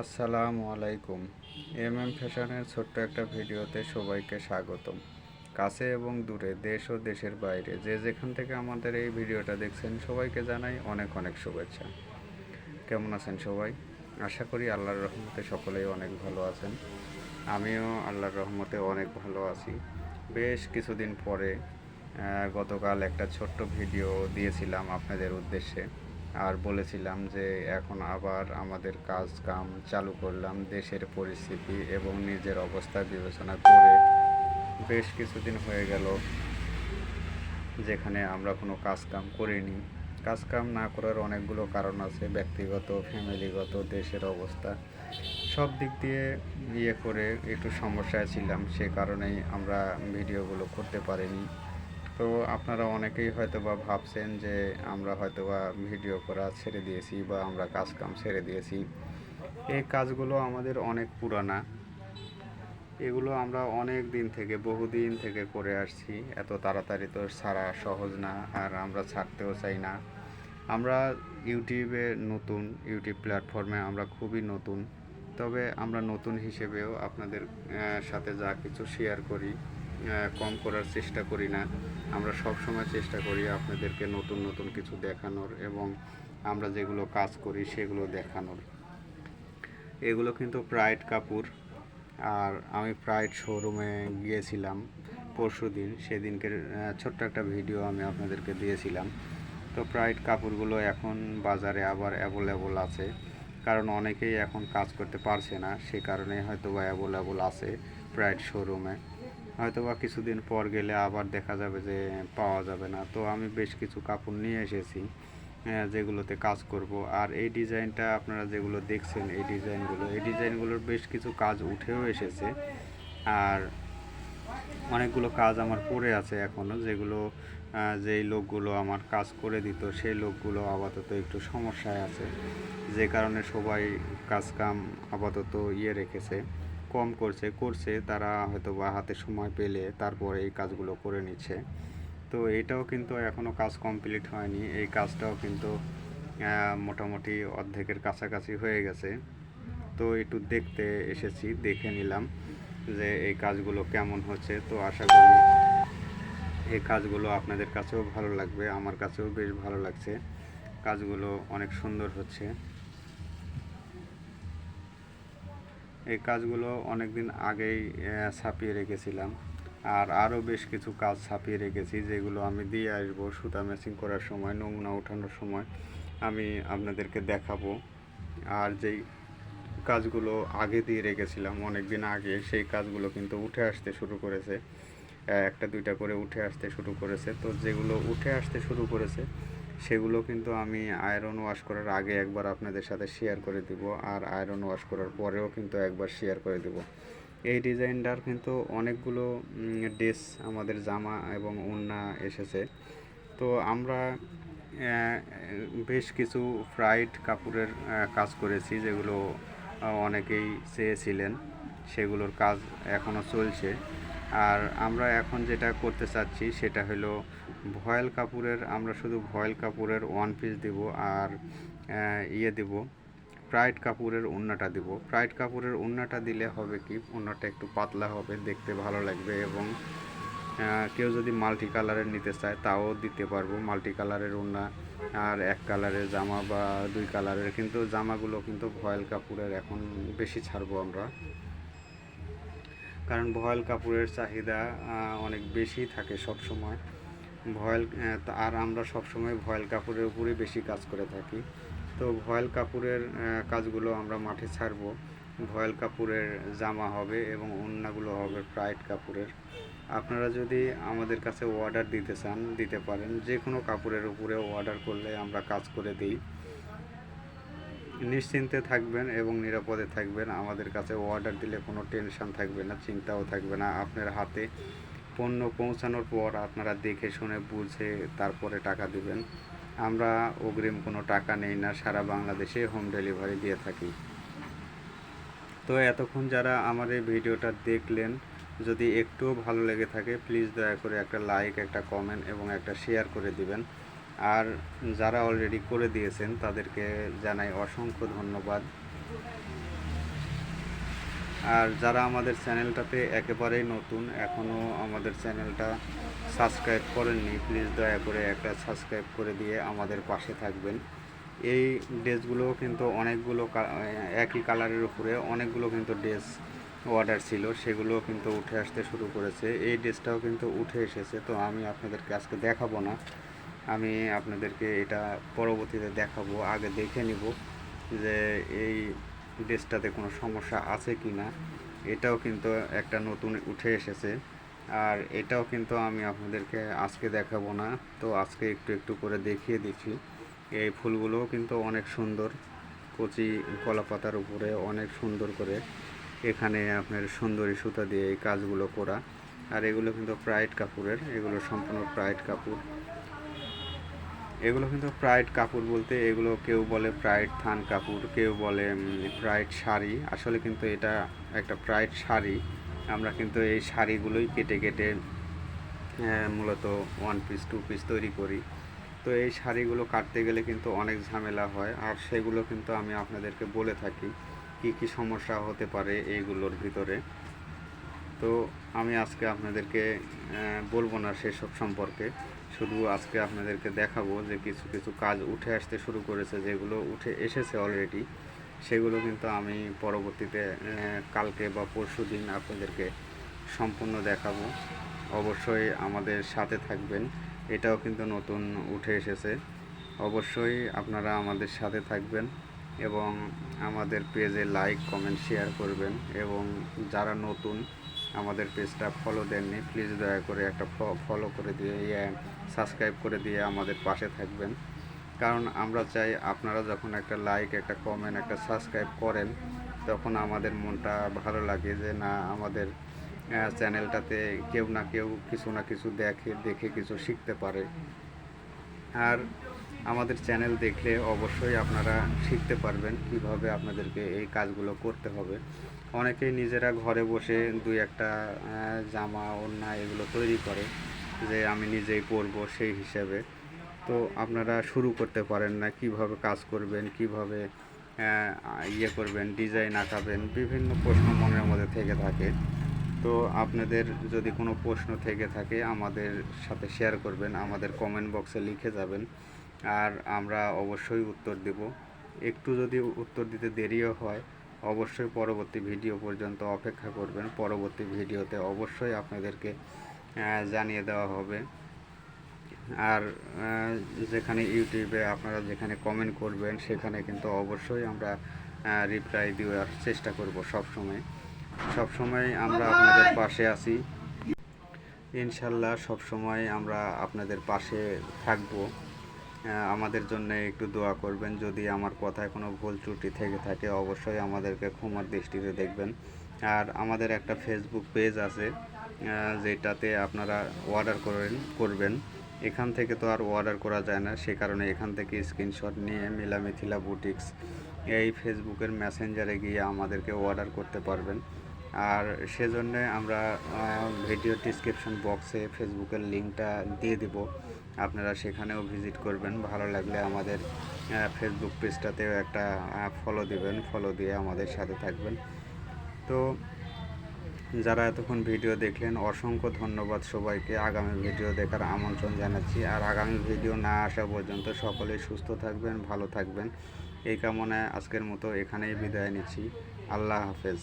আসসালামু আলাইকুম। M M ফ্যাশনের ছোট্ট একটা ভিডিওতে সবাইকে স্বাগতম। কাছে এবং দূরে, দেশ ও দেশের বাইরে, যে যেখান থেকে আমাদের এই ভিডিওটা দেখছেন, সবাইকে জানাই অনেক অনেক শুভেচ্ছা। কেমন আছেন সবাই? আশা করি আল্লাহর রহমতে সকলেই অনেক ভালো আছেন। আমিও আল্লাহর রহমতে অনেক ভালো আছি। বেশ কিছুদিন পরে গতকাল একটা ছোট্ট ভিডিও দিয়েছিলাম আপনাদের উদ্দেশ্যে। আর বলেছিলাম যে এখন আবার আমাদের কাজ কাম চালু করলাম, দেশের পরিস্থিতি এবং নিজের অবস্থা বিবেচনা করে। বেশ কিছুদিন হয়ে গেল যেখানে আমরা কোনো কাজ কাম করিনি। কাজ কাম না করার অনেকগুলো কারণ আছে, ব্যক্তিগত, ফ্যামিলিগত, দেশের অবস্থা। সব দিক দিয়ে ইয়ে করে একটু সমস্যায় ছিলাম, সে কারণেই আমরা ভিডিওগুলো করতে পারিনি। তো আপনারা অনেকেই হয়তো বা ভাবছেন যে আমরা হয়তো বা ভিডিও করা ছেড়ে দিয়েছি বা আমরা কাজ কাম ছেড়ে দিয়েছি। এই কাজগুলো আমাদের অনেক পুরানা। এগুলো আমরা অনেক দিন থেকে বহুদিন থেকে করে আসছি। এত তাড়াতাড়ি তো ছাড়া সহজ না, আর আমরা ছাড়তেও চাই না। আমরা ইউটিউবে নতুন, ইউটিউব প্ল্যাটফর্মে আমরা খুবই নতুন। তবে আমরা নতুন হিসেবেও আপনাদের সাথে যা কিছু শেয়ার করি। কম করার চেষ্টা করি না। আমরা সব সময় চেষ্টা করি আপনাদেরকে নতুন নতুন কিছু দেখানোর এবং আমরা যেগুলো কাজ করি সেগুলো দেখানোর। এগুলো কিন্তু প্রাইড কাপুর আর আমি প্রাইড শোরুমে গিয়েছিলাম পরশু দিন। সেদিনকে ছোট্ট একটা ভিডিও আমি আপনাদেরকে দিয়েছিলাম। তো প্রাইড কাপড়গুলো এখন বাজারে আবার অ্যাভেলেবল আছে। কারণ অনেকেই এখন কাজ করতে পারছে না। সে কারণে হয়তো বা অ্যাভেলেবল আছে প্রাইড শোরুমে হয়তো বা কিছুদিন পর গেলে আবার দেখা যাবে যে পাওয়া যাবে না। তো আমি বেশ কিছু কাপড় নিয়ে এসেছি যেগুলোতে কাজ করব। আর এই ডিজাইনটা আপনারা যেগুলো দেখছেন, এই ডিজাইনগুলো, এই ডিজাইনগুলোর বেশ কিছু কাজ উঠেও এসেছে। আর অনেকগুলো কাজ আমার পড়ে আছে এখনও যেগুলো যেই লোকগুলো আমার কাজ করে দিত, সেই লোকগুলো আপাতত একটু সমস্যায় আছে। যে কারণে সবাই কাজ কাম আপাতত ইয়ে রেখেছে। কম করছে করছে, তারা হয়তো বা হাতে সময় পেলে তারপরে এই কাজগুলো করে নিচ্ছে। তো এটাও কিন্তু এখনও কাজ কমপ্লিট হয়নি। এই কাজটাও কিন্তু মোটামুটি অর্ধেকের কাছাকাছি হয়ে গেছে। তো একটু দেখতে এসেছি, দেখে নিলাম যে এই কাজগুলো কেমন হচ্ছে। তো আশা করি এই কাজগুলো আপনাদের কাছেও ভালো লাগবে, আমার কাছেও বেশ ভালো লাগছে। কাজগুলো অনেক সুন্দর হচ্ছে। এই কাজগুলো অনেক দিন আগেই ছাপিয়ে রেখেছিলাম। আর আরও বেশ কিছু কাজ ছাপিয়ে রেখেছি, যেগুলো আমি দিয়ে আসব সুতা ম্যাচিং করার সময়, নমুনা ওঠানোর সময় আমি আপনাদেরকে দেখাবো। আর যেই কাজগুলো আগে দিয়ে রেখেছিলাম অনেক দিন আগে, সেই কাজগুলো কিন্তু উঠে আসতে শুরু করেছে। একটা দুইটা করে উঠে আসতে শুরু করেছে। তো যেগুলো উঠে আসতে শুরু করেছে সেগুলো কিন্তু আমি আয়রন ওয়াশ করার আগে একবার আপনাদের সাথে শেয়ার করে দিব আর আয়রন ওয়াশ করার পরেও কিন্তু একবার শেয়ার করে দিব। এই ডিজাইনটার কিন্তু অনেকগুলো ড্রেস আমাদের জামা এবং ওড়না এসেছে। তো আমরা বেশ কিছু ফ্রাইড কাপড়ের কাজ করেছি যেগুলো অনেকেই চেয়েছিলেন। সেগুলোর কাজ এখনও চলছে। আর আমরা এখন যেটা করতে চাচ্ছি সেটা হলো ভয়েল কাপড়ের আমরা শুধু ভয়েল কাপড়ের ওয়ান পিস দিব আর ইয়ে দিব প্রাইড কাপড়ের ওড়নাটা দিব। প্রাইড কাপড়ের ওড়নাটা দিলে হবে কি ওড়নাটা একটু পাতলা হবে, দেখতে ভালো লাগবে এবং কেউ যদি মাল্টি কালারের নিতে চায় তাও দিতে পারব। মাল্টি কালারের ওড়না আর এক কালারের জামা বা দুই কালারের, কিন্তু জামাগুলো কিন্তু ভয়েল কাপড়ের এখন বেশি ছাড়বো আমরা। কারণ ভয়েল কাপড়ের চাহিদা অনেক বেশি থাকে সব সময় ভয়েল আর আমরা সব সময় ভয়েল কাপড়ের উপরেই বেশি কাজ করে থাকি। তো ভয়েল কাপড়ের কাজগুলো আমরা মাঠে ছাড়বো। ভয়েল কাপড়ের জামা হবে এবং ওড়নাগুলো হবে প্রাইড কাপড়ের। আপনারা যদি আমাদের কাছে অর্ডার দিতে চান, দিতে পারেন যে কোনো কাপড়ের উপরে অর্ডার করলে আমরা কাজ করে দিই। নিশ্চিন্তে থাকবেন এবং নিরাপদে থাকবেন। আমাদের কাছে অর্ডার দিলে কোনো টেনশন থাকবে না, চিন্তাও থাকবে না। আপনার হাতে পণ্য পৌঁছানোর পর আপনারা দেখে শুনে বুঝে তারপরে টাকা দিবেন। আমরা অগ্রিম কোনো টাকা নেই না, সারা বাংলাদেশে হোম ডেলিভারি দিয়ে থাকি। তো এতক্ষণ যারা আমার এই ভিডিওটা দেখলেন, যদি একটুও ভালো লেগে থাকে প্লিজ দয়া করে একটা লাইক একটা কমেন্ট এবং একটা শেয়ার করে দিবেন। আর যারা অলরেডি করে দিয়েছেন, তাদেরকে জানাই অসংখ্য ধন্যবাদ। আর যারা আমাদের চ্যানেলটাতে একেবারেই নতুন এখনও আমাদের চ্যানেলটা সাবস্ক্রাইব করেননি, প্লিজ দয়া করে একটা সাবস্ক্রাইব করে দিয়ে আমাদের পাশে থাকবেন। এই ড্রেসগুলো কিন্তু অনেকগুলো একই কালারের উপরে অনেকগুলো কিন্তু ড্রেস অর্ডার ছিল, সেগুলো কিন্তু উঠে আসতে শুরু করেছে। এই ড্রেসটাও কিন্তু উঠে এসেছে, তো আমি আপনাদেরকে আজকে দেখাবো না। আমি আপনাদেরকে এটা পরবর্তীতে দেখাবো, আগে দেখে নিব যে এই ড্রেসটাতে কোনো সমস্যা আছে কি না, এটাও কিন্তু একটা নতুন উঠে এসেছে। আর এটাও কিন্তু আমি আপনাদেরকে আজকে দেখাবো না। তো আজকে একটু একটু করে দেখিয়ে দিচ্ছি। এই ফুলগুলোও কিন্তু অনেক সুন্দর। কচি কলা পাতার উপরে অনেক সুন্দর করে এখানে আপনার সুন্দরী সুতা দিয়ে এই কাজগুলো করা। আর এগুলো কিন্তু প্রাইড কাপড়ের এগুলো সম্পূর্ণ প্রাইড কাপড় এগুলো কিন্তু প্রাইড কাপড় বলতে এগুলো কেউ বলে প্রাইড থান কাপড়, কেউ বলে প্রাইড শাড়ি। আসলে কিন্তু এটা একটা প্রাইড শাড়ি। আমরা কিন্তু এই শাড়িগুলোই কেটে কেটে মূলত ওয়ান পিস টু পিস তৈরি করি। তো এই শাড়িগুলো কাটতে গেলে কিন্তু অনেক ঝামেলা হয়। আর সেগুলো কিন্তু আমি আপনাদেরকে বলে থাকি, কি কি সমস্যা হতে পারে এইগুলোর ভিতরে। তো আমি আজকে আপনাদেরকে বলব না সেসব সম্পর্কে। শুধু আজকে আপনাদেরকে দেখাবো যে কিছু কিছু কাজ উঠে আসতে শুরু করেছে, যেগুলো উঠে এসেছে অলরেডি সেগুলো কিন্তু আমি পরবর্তীতে কালকে বা পরশু দিন আপনাদেরকে সম্পূর্ণ দেখাবো। অবশ্যই আমাদের সাথে থাকবেন। এটাও কিন্তু নতুন উঠে এসেছে। অবশ্যই আপনারা আমাদের সাথে থাকবেন এবং আমাদের পেজে লাইক কমেন্ট শেয়ার করবেন এবং যারা নতুন আমাদের পেজটা ফলো দেননি। প্লিজ দয়া করে একটা ফলো করে দিয়ে সাবস্ক্রাইব করে দিয়ে আমাদের পাশে থাকবেন। কারণ আমরা চাই আপনারা যখন একটা লাইক একটা কমেন্ট একটা সাবস্ক্রাইব করেন, তখন আমাদের মনটা ভালো লাগে যে না, আমাদের চ্যানেলটাতে কেউ না কেউ কিছু না কিছু দেখে দেখে কিছু শিখতে পারে। আর আমাদের চ্যানেল দেখলে অবশ্যই আপনারা শিখতে পারবেন কীভাবে আপনাদেরকে এই কাজগুলো করতে হবে। অনেকেই নিজেরা ঘরে বসে দুই একটা জামা, ওড়না এগুলো তৈরি করে যে আমি নিজেই পরবো সেই হিসাবে। তো আপনারা শুরু করতে পারেন না, কীভাবে কাজ করবেন, কীভাবে ইয়ে করবেন, ডিজাইন আঁকাবেন, বিভিন্ন প্রশ্ন মনের মধ্যে থেকে থাকে। তো আপনাদের যদি কোনো প্রশ্ন থেকে থাকে আমাদের সাথে শেয়ার করবেন, আমাদের কমেন্ট বক্সে লিখে যাবেন। আর আমরা অবশ্যই উত্তর দেব। একটু যদি উত্তর দিতে দেরিও হয়, অবশ্যই পরবর্তী ভিডিও পর্যন্ত অপেক্ষা করবেন। পরবর্তী ভিডিওতে অবশ্যই আপনাদেরকে জানিয়ে দেওয়া হবে। আর যেখানে ইউটিউবে আপনারা যেখানে কমেন্ট করবেন, সেখানে কিন্তু অবশ্যই আমরা রিপ্লাই দেওয়ার চেষ্টা করব সব সময় সব সময় আমরা আপনাদের পাশে আছি। ইনশাল্লাহ সব সময় আমরা আপনাদের পাশে থাকব। আমাদের জন্য একটু দোয়া করবেন। যদি আমার কথায় কোনো ভুল ত্রুটি থেকে থাকে, অবশ্যই আমাদেরকে ক্ষমার দৃষ্টিতে দেখবেন। আর আমাদের একটা ফেসবুক পেজ আছে যেটাতে আপনারা অর্ডার করেন, করবেন। এখান থেকে তো আর অর্ডার করা যায় না, সে কারণে এখান থেকে স্ক্রিনশট নিয়ে মিলা মিথিলা বুটিক্স এই ফেসবুকের মেসেঞ্জারে গিয়ে আমাদেরকে অর্ডার করতে পারবেন। আর সেজন্য আমরা ভিডিও ডিসক্রিপশন বক্সে ফেসবুকের লিঙ্কটা দিয়ে দিব। আপনারা সেখানেও ভিজিট করবেন। ভালো লাগলে আমাদের ফেসবুক পেজটাতেও একটা ফলো দিবেন ফলো দিয়ে আমাদের সাথে থাকবেন। তো যারা এতক্ষণ ভিডিও দেখলেন, অসংখ্য ধন্যবাদ সবাইকে। আগামী ভিডিও দেখার আমন্ত্রণ জানাচ্ছি। আর আগামী ভিডিও না আসা পর্যন্ত সকলেই সুস্থ থাকবেন, ভালো থাকবেন। এই কামনায় আজকের মতো এখানেই বিদায় নিচ্ছি। আল্লাহ হাফেজ।